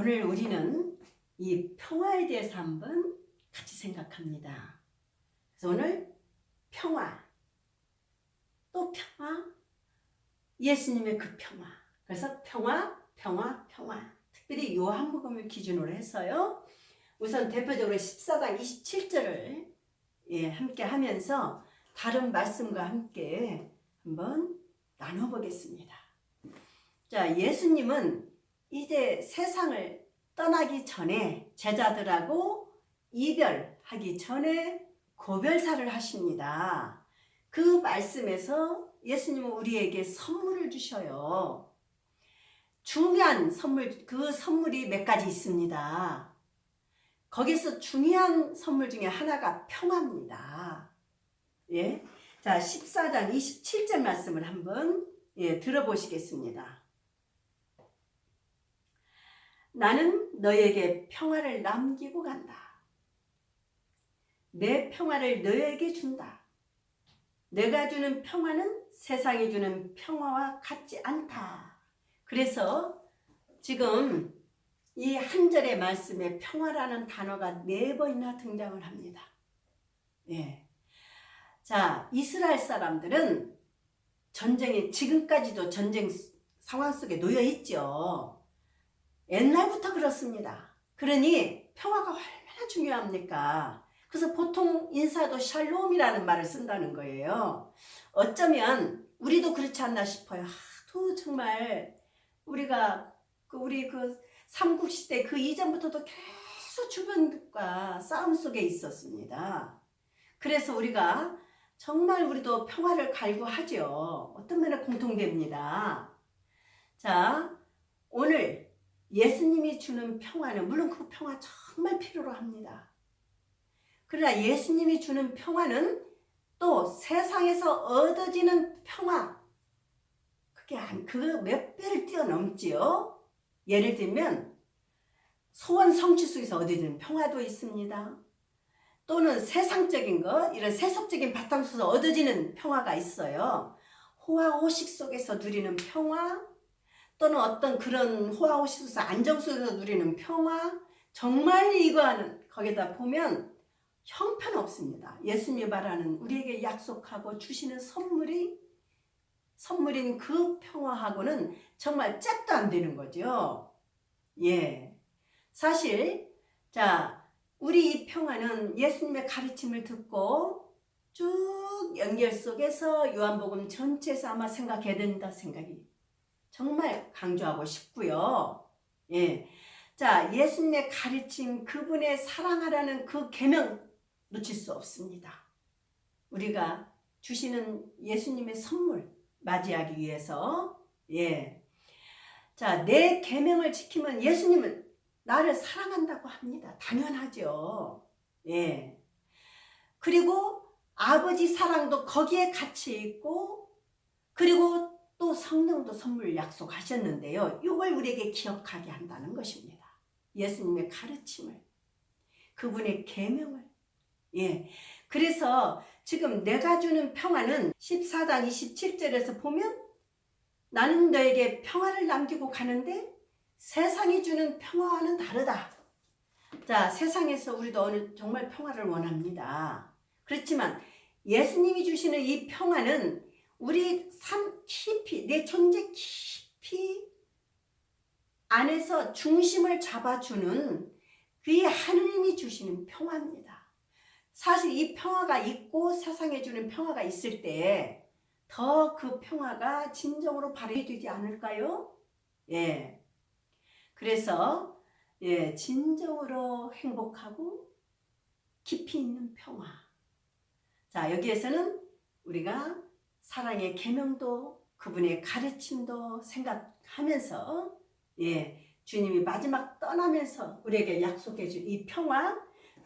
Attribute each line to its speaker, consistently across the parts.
Speaker 1: 오늘 우리는 이 평화에 대해서 한번 같이 생각합니다. 그래서 오늘 평화, 또 평화, 예수님의 그 평화. 그래서 평화, 평화, 평화. 특별히 요한복음을 기준으로 해서요. 우선 대표적으로 14장 27절을 예, 함께 하면서 다른 말씀과 함께 한번 나눠보겠습니다. 자, 예수님은 이제 세상을 떠나기 전에 제자들하고 이별하기 전에 고별사를 하십니다. 그 말씀에서 예수님은 우리에게 선물을 주셔요. 중요한 선물, 그 선물이 몇 가지 있습니다. 거기서 중요한 선물 중에 하나가 평화입니다. 예. 자, 14장 27절 말씀을 한번 예, 들어보시겠습니다. 나는 너에게 평화를 남기고 간다. 내 평화를 너에게 준다. 내가 주는 평화는 세상이 주는 평화와 같지 않다. 그래서 지금 이 한 절의 말씀에 평화라는 단어가 네 번이나 등장을 합니다. 예. 자, 이스라엘 사람들은 전쟁에 지금까지도 전쟁 상황 속에 놓여 있죠. 옛날부터 그렇습니다. 그러니 평화가 얼마나 중요합니까? 그래서 보통 인사도 샬롬이라는 말을 쓴다는 거예요. 어쩌면 우리도 그렇지 않나 싶어요. 하도 정말 우리가 그 우리 그 삼국시대 그 이전부터도 계속 주변과 싸움 속에 있었습니다. 그래서 우리가 정말 우리도 평화를 갈구하죠. 어떤 면에 공통됩니다. 자, 오늘 예수님이 주는 평화는 물론 그 평화 정말 필요로 합니다. 그러나 예수님이 주는 평화는 또 세상에서 얻어지는 평화 그게 그몇 배를 뛰어넘지요. 예를 들면 소원 성취 속에서 얻어지는 평화도 있습니다. 또는 세상적인 것, 이런 세속적인 바탕 속에서 얻어지는 평화가 있어요. 호화호식 속에서 누리는 평화, 또는 어떤 그런 호화호식 속에서 안정 속에서 누리는 평화, 정말 이거는 거기다 보면 형편없습니다. 예수님이 말하는 우리에게 약속하고 주시는 선물이 선물인 그 평화하고는 정말 짝도 안 되는 거죠. 예. 사실, 자, 우리 이 평화는 예수님의 가르침을 듣고 쭉 연결 속에서 요한복음 전체에서 아마 생각해야 된다 생각이 정말 강조하고 싶고요. 예. 자, 예수님의 가르침, 그분의 사랑하라는 그 계명 놓칠 수 없습니다. 우리가 주시는 예수님의 선물 맞이하기 위해서 예. 자, 내 계명을 지키면 예수님은 나를 사랑한다고 합니다. 당연하죠. 예. 그리고 아버지 사랑도 거기에 같이 있고 그리고 또 성령도 선물 약속하셨는데요. 이걸 우리에게 기억하게 한다는 것입니다. 예수님의 가르침을 그분의 계명을 예. 그래서 지금 내가 주는 평화는 14장 27절에서 보면 나는 너에게 평화를 남기고 가는데 세상이 주는 평화와는 다르다. 자, 세상에서 우리도 어느 정말 평화를 원합니다. 그렇지만 예수님이 주시는 이 평화는 우리 삶 깊이, 내 존재 깊이 안에서 중심을 잡아주는 그 하느님이 주시는 평화입니다. 사실 이 평화가 있고 세상에 주는 평화가 있을 때 더 그 평화가 진정으로 발휘 되지 않을까요? 예. 그래서 예, 진정으로 행복하고 깊이 있는 평화. 자, 여기에서는 우리가 사랑의 계명도 그분의 가르침도 생각하면서 예, 주님이 마지막 떠나면서 우리에게 약속해 준 이 평화.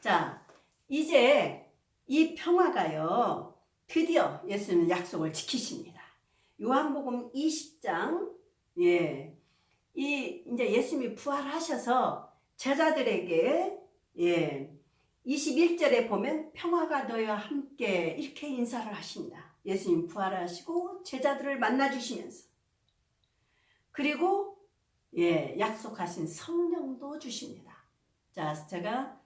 Speaker 1: 자, 이제 이 평화가요. 드디어 예수님은 약속을 지키십니다. 요한복음 20장 예. 이 이제 예수님이 부활하셔서 제자들에게 예. 21절에 보면 평화가 너희와 함께 이렇게 인사를 하십니다. 예수님 부활하시고 제자들을 만나 주시면서 그리고 예, 약속하신 성령도 주십니다. 자, 제가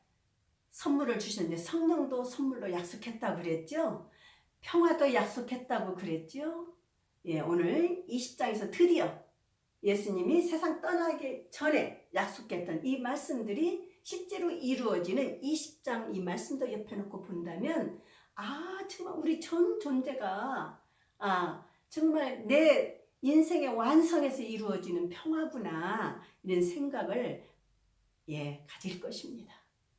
Speaker 1: 선물을 주셨는데 성령도 선물로 약속했다고 그랬죠? 평화도 약속했다고 그랬죠? 예, 오늘 20장에서 드디어 예수님이 세상 떠나기 전에 약속했던 이 말씀들이 실제로 이루어지는 20장 이 말씀도 옆에 놓고 본다면 아 정말 우리 전 존재가 아 정말 내 인생의 완성에서 이루어지는 평화구나 이런 생각을 예 가질 것입니다.